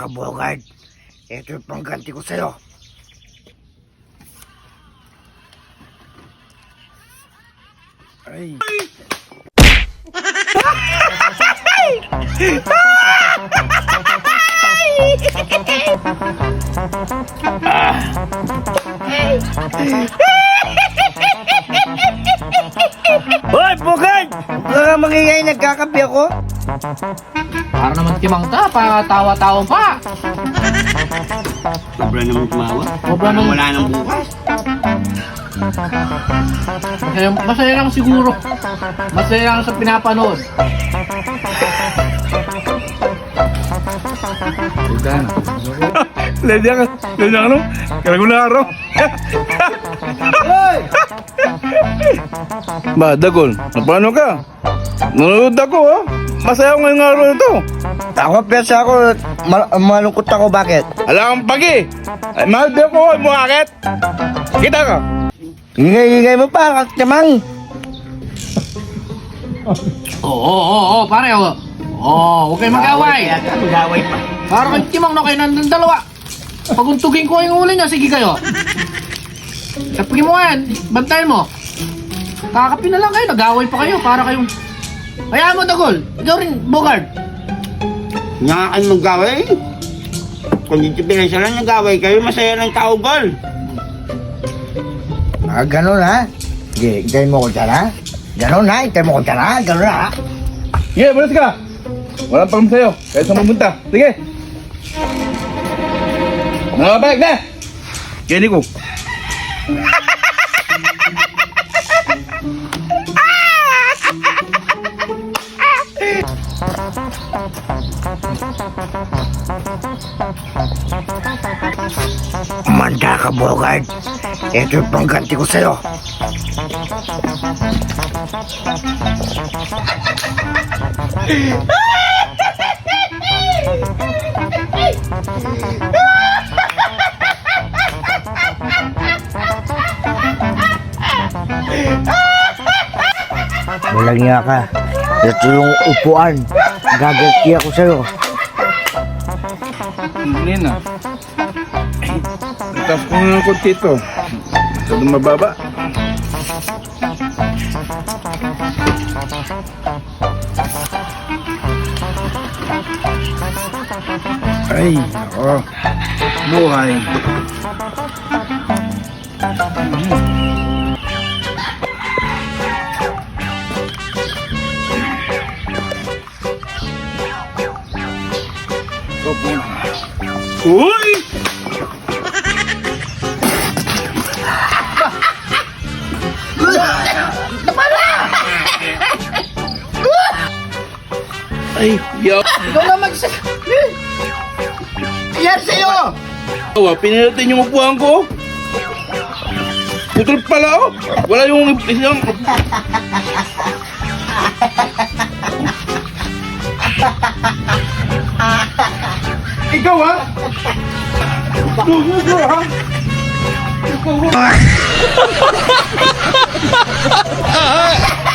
ka, Bogart. Ito yung pangganti ko sa'yo. Ay. Hoy, Bogart! Huwag ka magingay, nagkakape ako. Para naman timang ta, pa tawa-tawa pa. Sobra naman tumawa. Sobra naman. Wala nang bukas. Masaya, masaya lang siguro. Masaya lang sa pinapanood. Lady ka, lady ka no? Kaya ko na araw. ba, Dagol, paano ka? Nanonood ako, oh. Masaya ako ngayong araw ito. Ako, piyasa ako. Mal- malungkot ako, bakit? Alam kang pagi. Ay, mahal din ako, bumakit. Kita ka. Ingay-ingay mo pa, kamang. Oo, oo, oo, oo, pare, oo. Oo, huwag kayo mag-away. Mag-away pa. Para kang timang na kayo ng dalawa. Paguntugin ko yung uli niya, sige kayo. Kapagin mo yan, bantayan mo. Kakapi na lang kayo, nag-away pa kayo, para kayong... Hayaan mo, Dagol. Ikaw rin, Bogart. Nga kayo mag-away. Kung dito pinasa lang nag-away kayo, masaya ng tao gol. Ah, ganun ha? Sige, hintayin mo ko dyan ha? Ganun ha? Hintayin mo ko dyan ha? Ganun ha? Sige, malas ka. Walang pang sa'yo. Kahit saan pumunta. Sige. Nakabalik na. Kenny ko. Manda ka, Bogart. Ito yung pangganti ko sa'yo. Walang nga ka. Ito yung upuan. Gagalti ako sa'yo. Hindi na. Tapos ko na ng konti ito. Masyadong mababa. Ay, ako. Buhay. Uy! Ay, yaw. Ikaw na mag... Yan sa'yo! Awa, pinilitin yung upuan ko. Putol pala oh. Wala yung isang... Ikaw ha? Dugo ko ha? Ikaw ha?